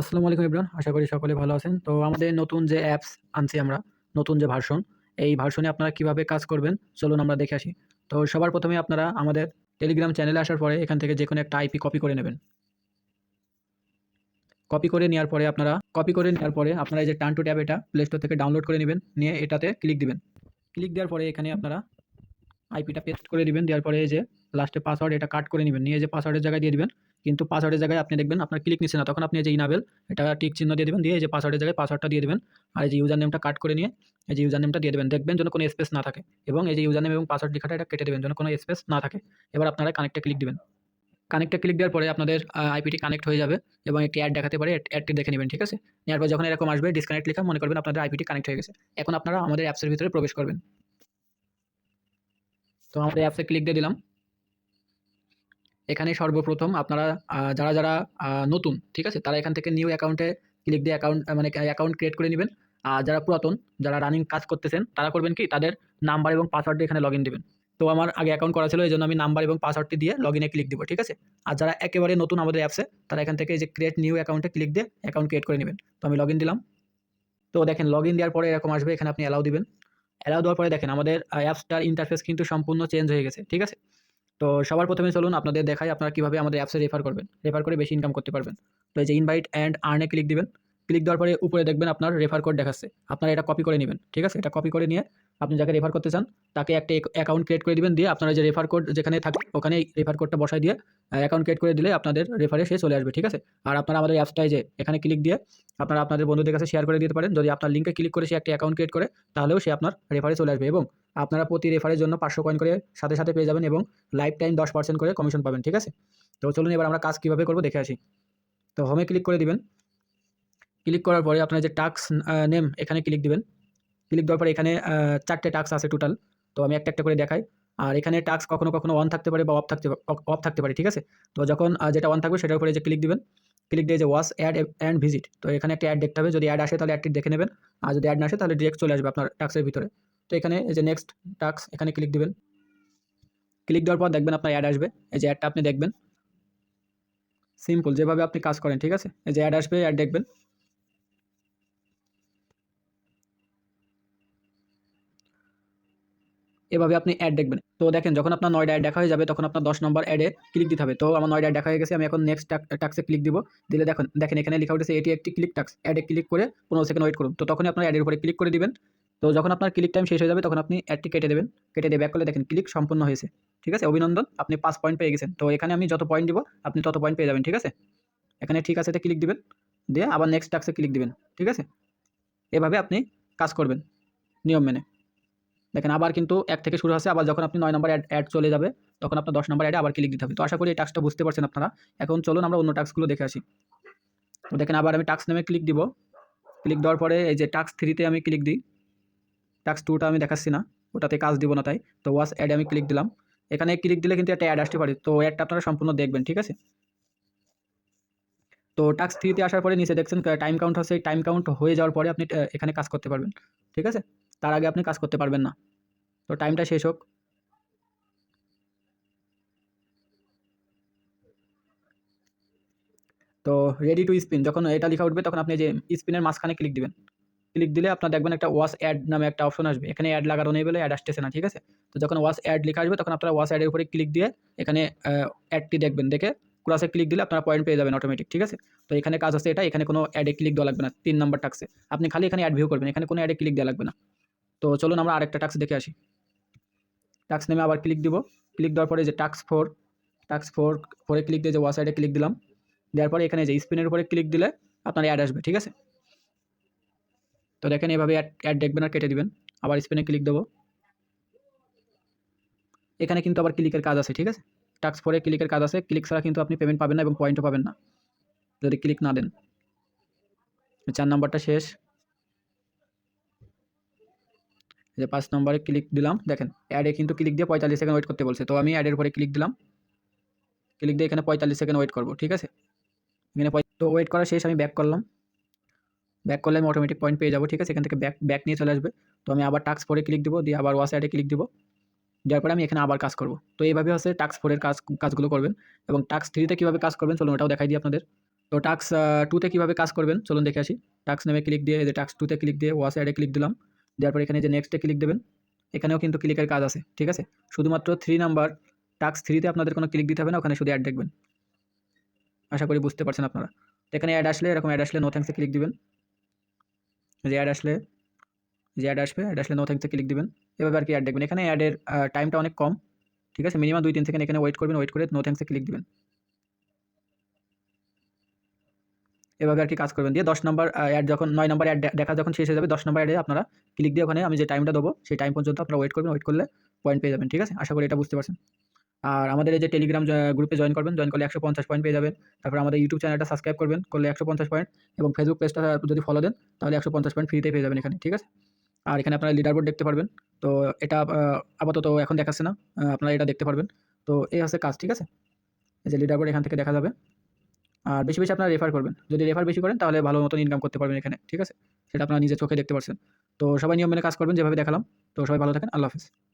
আসসালামু আলাইকুম ইমরান আশা করি সকলে ভালো আছেন। তো আমাদের নতুন যে অ্যাপস আনছি আমরা, নতুন যে ভার্সন, এই ভার্সনে আপনারা কীভাবে কাজ করবেন, চলুন আমরা দেখে আসি। তো সবার প্রথমে আপনারা আমাদের টেলিগ্রাম চ্যানেলে আসার পরে এখান থেকে যে কোনো একটা আইপি কপি করে নেবেন। কপি করে নেওয়ার পরে আপনারা কপি করে নেওয়ার পরে আপনারা এই যে টান টু ট্যাব এটা প্লে স্টোর থেকে ডাউনলোড করে নেবেন, নিয়ে এটাতে ক্লিক দিবেন। ক্লিক দেওয়ার পরে এখানে আপনারা আইপিটা পেস্ট করে দিবেন, দেওয়ার পরে এই যে লাস্টে পাসওয়ার্ড এটা কাট করে নেবেন, নিয়ে যে পাসওয়ার্ডের জায়গায় দিয়ে দিবেন। কিন্তু পাসওয়ার্ডের জায়গায় আপনি দেখবেন আপনার ক্লিক নিচ্ছে না। তখন আপনি যে ইনাবেল এটা টিক চিহ্ন দিয়ে দেবেন, দিয়ে এই যে পাসওয়ার্ডের জায়গায় পাসওয়ার্ডটা দিয়ে দেবেন। আর এই যে ইউজার নেমটা কাট করে নিয়ে এই যে ইউজার নেমটা দিয়ে দেবেন। দেখবেন যেন কোনো স্পেস না থাকে এবং এই যে ইউজার নেম এবং পাসওয়ার্ড লেখাটা, এটা কেটে দেবেন, যেন কোনো স্পেস না থাকে। এবার আপনারা কানেক্টে ক্লিক দিবেন। কানেক্টে ক্লিক দেওয়ার পরে আপনাদের আইপিটি কানেক্ট হয়ে যাবে এবং একটি অ্যাড দেখাতে পারে অ্যাডটি দেখে নেবেন, ঠিক আছে? নেওয়ার পর যখন এরকম আসবে ডিসকানেক্ট লেখা, মনে করবেন আপনাদের আইপিটি কানেক্ট হয়ে গেছে। এখন আপনারা আমাদের অ্যাপসের ভিতরে প্রবেশ করবেন। তো আমাদের অ্যাপসে ক্লিক দিয়ে দিলাম। এখানে সর্বপ্রথম আপনারা যারা যারা নতুন, ঠিক আছে, তারা এখান থেকে নিউ অ্যাকাউন্টে ক্লিক দিয়ে অ্যাকাউন্ট মানে অ্যাকাউন্ট ক্রিয়েট করে নেবেন। আর যারা পুরাতন, যারা রানিং কাজ করতেছেন, তারা করবেন কি? তাদের নাম্বার এবং পাসওয়ার্ড এখানে লগ ইন দেবেন। তো আমার আগে অ্যাকাউন্ট করা ছিল এই জন্য আমি নাম্বার এবং পাসওয়ার্ডটি দিয়ে লগ ইনে ক্লিক দিব, ঠিক আছে? আর যারা একেবারে নতুন আমাদের অ্যাপসে তারা এখান থেকে যে ক্রিয়েট নিউ অ্যাকাউন্টে ক্লিক দিয়ে অ্যাকাউন্ট ক্রিয়েট করে নেবেন। তো আমি লগ ইন দিলাম। তো দেখেন লগ ইন দেওয়ার পরে এরকম আসবে, এখানে আপনি অ্যালাউ দিবেন। অ্যালাউ দেওয়ার পরে দেখেন, আমাদের অ্যাপসটার ইন্টারফেস কিন্তু সম্পূর্ণ চেঞ্জ হয়ে গেছে, ঠিক আছে? তো সবার প্রথমে চলুন আপনাদের দেখাই আপনারা কীভাবে আমাদের অ্যাপসে রেফার করবেন। রেফার করে বেশি ইনকাম করতে পারবেন। তো এই যে ইনভাইট অ্যান্ড আর্নে ক্লিক দিবেন। ক্লিক দেওয়ার পরে উপরে দেখবেন আপনার রেফার কোড দেখাচ্ছে। আপনারা এটা কপি করে নেবেন, ঠিক আছে? এটা কপি করে নিয়ে আপনি যাকে রেফার করতে চান, তাকে একটা অ্যাকাউন্ট ক্রিয়েট করে দিবেন, দিয়ে আপনারা যে রেফার কোড যেখানে থাকে, ওখানে রেফার কোডটা বসাই দিয়ে অ্যাকাউন্ট ক্রিয়েট করে দিলে আপনাদের রেফারে সে চলে আসবে, ঠিক আছে? আর আপনারা আমাদের অ্যাপসটায় যে এখানে ক্লিক দিয়ে আপনারা আপনাদের বন্ধুদের কাছে শেয়ার করে দিতে পারেন। যদি আপনার লিঙ্কে ক্লিক করে সে একটা অ্যাকাউন্ট ক্রিয়েট করে, তাহলেও সে আপনার রেফারে চলে আসবে এবং আপনারা প্রতি রেফারের জন্য পাঁচশো কয়েন করে সাথে সাথে পেয়ে যাবেন এবং লাইফ টাইম দশ পার্সেন্ট করে কমিশন পাবেন, ঠিক আছে? তো চলুন এবার আমরা কাজ কীভাবে করব, দেখে আসি। তো হোমে ক্লিক করে দিবেন। ক্লিক করার পরে আপনার যে টাক্স নেম, এখানে ক্লিক দিবেন। ক্লিক দেওয়ার পরে এখানে চারটে টাক্স আছে টোটাল তো আমি একটা একটা করে দেখাই। আর এখানে টাক্স কখনো কখনো অন থাকতে পারে বা অফ থাকতে অফ থাকতে পারে, ঠিক আছে? তো যখন যেটা অন থাকবে সেটার উপরে যে ক্লিক দিবেন, ক্লিক দিয়ে যে ওয়াশ অ্যাড অ্যান্ড ভিজিট তো এখানে একটা অ্যাড দেখতে হবে। যদি অ্যাড আসে তাহলে অ্যাডটি দেখে নেবেন। আর যদি অ্যাড না আসে তাহলে ডিরেক্ট চলে আসবে আপনার টাক্সের ভিতরে। তো এখানে এই যে নেক্সট টাক্স এখানে ক্লিক দিবেন। ক্লিক দেওয়ার পর দেখবেন আপনার অ্যাড আসবে। এই যে অ্যাডটা আপনি দেখবেন। সিম্পল যেভাবে আপনি কাজ করেন, ঠিক আছে? এই যে অ্যাড আসবে অ্যাড দেখবেন। এভাবে আপনি অ্যাড দেখবেন। তো দেখেন, যখন আপনার নয়টা অ্যাড দেখা হয়ে যাবে, তখন আপনার দশ নম্বর অ্যাডে ক্লিক দিতে হবে। তো আমার নয়টা দেখা হয়ে গেছে, আমি এখন নেক্সট টাক্সে ক্লিক দিব। দিলে দেখুন, দেখেন এখানে লেখা উঠেছে, এটি একটি ক্লিক টাক্স অ্যাডে ক্লিক করে পনেরো সেকেন্ড ওয়েট করুন। তো তখনই আপনার অ্যাডের উপরে ক্লিক করে দিবেন। তো যখন আপনার ক্লিক টাইম শেষ হয়ে যাবে, তখন আপনি অ্যাডটি কেটে দেবেন। কেটে দিয়ে ব্যাক করলে দেখেন ক্লিক সম্পূর্ণ হয়েছে। ঠিক আছে? অভিনন্দন, আপনি পাঁচ পয়েন্ট পেয়ে গেছেন। তো এখানে আমি যত পয়েন্ট দিব, আপনি তত পয়েন্ট পেয়ে যাবেন। ঠিক আছে? এখানে ঠিক আছে ক্লিক দিবেন। দিয়ে আবার নেক্সট টাক্সে ক্লিক দিবেন। ঠিক আছে? এভাবে আপনি কাজ করবেন। নিয়ম মেনে। দেখেন আবার কিন্তু এক থেকে শুরু হচ্ছে আবার যখন আপনি নয় নম্বর অ্যাড অ্যাড চলে যাবে, তখন আপনার দশ নম্বর অ্যাডে আবার ক্লিক দিতে হবে। তো আশা করি এই টাস্কটা বুঝতে পারছেন আপনারা। এখন চলুন আমরা অন্য টাস্কগুলো দেখে আসি। তো দেখেন আবার আমি টাস্ক নেমে ক্লিক দিব। ক্লিক দেওয়ার পরে এই যে টাস্ক থ্রিতে আমি ক্লিক দিই। টাস্ক টুটা আমি দেখাচ্ছি না, ওটাতে কাজ দিব না তাই। তো ওয়াস অ্যাডে আমি ক্লিক দিলাম। এখানে ক্লিক দিলে কিন্তু একটা অ্যাড আসতে পারে। তো অ্যাডটা আপনারা সম্পূর্ণ দেখবেন, ঠিক আছে? তো টাস্ক থ্রিতে আসার পরে নিচে দেখছেন টাইম কাউন্ট হচ্ছে টাইম কাউন্ট হয়ে যাওয়ার পরে আপনি এখানে কাজ করতে পারবেন, ঠিক আছে? তার আগে আপনি কাজ করতে পারবেন না। তো টাইমটা শেষ হোক। তো রেডি টু স্পিন যখন এটা লেখা উঠবে, তখন আপনি যে স্পিনের মাঝখানে ক্লিক দিবেন। ক্লিক দিলে আপনার দেখবেন একটা ওয়াশ অ্যাড নামে একটা অপশন আসবে। এখানে অ্যাড লাগানো নেই বলে অ্যাড আসতেছে না, ঠিক আছে? তো যখন ওয়াশ অ্যাড লেখা আসবে, তখন আপনারা ওয়াশ অ্যাডের উপরে ক্লিক দিয়ে এখানে অ্যাডটি দেখবেন। দেখে ক্রসে ক্লিক দিলে আপনারা পয়েন্ট পেয়ে যাবেন অটোমেটিক ঠিক আছে? তো এখানে কাজ আছে এটা, এখানে কোনো অ্যাডে ক্লিক দেওয়া লাগবে না, তিন নাম্বার টাক্সে। আপনি খালি এখানে অ্যাড ভিউ করবেন, এখানে কোনো অ্যাডে ক্লিক দেওয়া লাগবে না। তো চলুন আমরা আরেকটা টাক্স দেখে আসি। টাক্স নেমে আবার ক্লিক দিব। ক্লিক দেওয়ার পরে যে টাক্স ফোর টাক্স ফোর ফোরে ক্লিক দিয়ে যে ওয়াশ অ্যাডে ক্লিক দিলাম, দেওয়ার পরে এখানে যে স্পিনের উপরে ক্লিক দিলে আপনার অ্যাড আসবে, ঠিক আছে? তো দেখেন এভাবে অ্যাড অ্যাড দেখবেন আর কেটে দিবেন। আবার স্পিনে ক্লিক দেবো। এখানে কিন্তু আবার ক্লিকের কাজ আছে, ঠিক আছে? টাক্স ফোরে ক্লিকের কাজ আছে। ক্লিক ছাড়া কিন্তু আপনি পেমেন্ট পাবেন না এবং পয়েন্টও পাবেন না। যদি ক্লিক না দেন। চার নাম্বারটা শেষ এই যে পাঁচ নম্বরে ক্লিক দিলাম, দেখেন অ্যাডে কিন্তু ক্লিক দিয়ে পঁয়তাল্লিশ সেকেন্ড ওয়েট করতে বলছে। তো আমি অ্যাডের উপরে ক্লিক দিলাম। ক্লিক দিয়ে এখানে পঁয়তাল্লিশ সেকেন্ড ওয়েট করব, ঠিক আছে? এখানে তো ওয়েট করা শেষ, আমি ব্যাক করলাম। ব্যাক করলে আমি অটোমেটিক পয়েন্ট পেয়ে যাব, ঠিক আছে? এখান থেকে ব্যাক ব্যাক নিয়ে চলে আসবে। তো আমি আবার টাক্স ফোরে ক্লিক দিব, দিয়ে আবার ওয়াস অ্যাডে ক্লিক দিব। দেওয়ার পরে আমি এখানে আবার কাজ করব। তো এইভাবে হচ্ছে টাক্স ফোরের কাজ, কাজগুলো করবেন। এবং টাক্স থ্রিতে কীভাবে কাজ করবেন, চলুন ওটাও দেখাই দিই আপনাদের। তো টাক্স টুতে কীভাবে কাজ করবেন, চলুন দেখে আসি। টাক্স নেমে ক্লিক দিয়ে টাক্স টুতে ক্লিক দিয়ে ওয়াস অ্যাডে ক্লিক দিলাম। দেওয়ার পর এখানে যে নেক্সটে ক্লিক দেবেন, এখানেও কিন্তু ক্লিকের কাজ আছে, ঠিক আছে? শুধুমাত্র থ্রি নাম্বার টাক্স থ্রিতে আপনাদের কোনো ক্লিক দিতে হবে না, ওখানে শুধু অ্যাড দেখবেন। আশা করি বুঝতে পারছেন আপনারা। এখানে অ্যাড আসলে, এরকম অ্যাড আসলে নো থ্যাঙ্কসে ক্লিক দিবেন। যে অ্যাড আসলে, যে অ্যাড আসবে অ্যাড আসলে নো থ্যাঙ্কসে ক্লিক দিবেন। এভাবে আর কি অ্যাড দেখবেন। এখানে অ্যাডের টাইমটা অনেক কম, ঠিক আছে? মিনিমাম দুই, তিন সেকেন্ড এখানে ওয়েট করবেন ওয়েট করে নো থ্যাঙ্কসে ক্লিক দিবেন। এভাবে আর কি কাজ করবেন। দিয়ে দশ নম্বর অ্যাড যখন, নয় নম্বর অ্যাড দেখা যখন শেষ হয়ে যাবে, দশ নম্বর অ্যাডে আপনারা ক্লিক দিয়ে ওখানে আমি যে টাইমটা দেবো, সেই টাইম পর্যন্ত আপনারা ওয়েট করবেন। ওয়েট করলে পয়েন্ট পেয়ে যাবেন, ঠিক আছে? আশা করি এটা বুঝতে পারছেন। আর আমাদের এই যে টেলিগ্রাম গ্রুপে জয়েন করবেন জয়েন করলে একশো পঞ্চাশ পয়েন্ট পেয়ে যাবেন। তারপর আমাদের ইউটিউব চ্যানেলটা সাবস্ক্রাইব করবেন, করলে একশো পঞ্চাশ পয়েন্ট এবং ফেসবুক পেজটা যদি ফলো দেন, তাহলে একশো পঞ্চাশ পয়েন্ট ফ্রিতে পেয়ে যাবেন এখানে, ঠিক আছে? আর এখানে আপনারা লিডার বোর্ড দেখতে পারবেন। তো এটা আপাতত এখন দেখাচ্ছে না আপনারা এটা দেখতে পারবেন। তো এই হচ্ছে কাজ, ঠিক আছে? যে লিডার বোর্ড এখান থেকে দেখা যাবে। আর বেশি বেশি আপনারা রেফার করবেন। যদি রেফার বেশি করেন, তাহলে ভালো মতন ইনকাম করতে পারবেন এখানে, ঠিক আছে? সেটা আপনারা নিজের চোখে দেখতে পারছেন। তো সবাই নিয়ম মেনে কাজ করবেন, যেভাবে দেখালাম। তো সবাই ভালো থাকেন, আল্লাহ হাফিজ।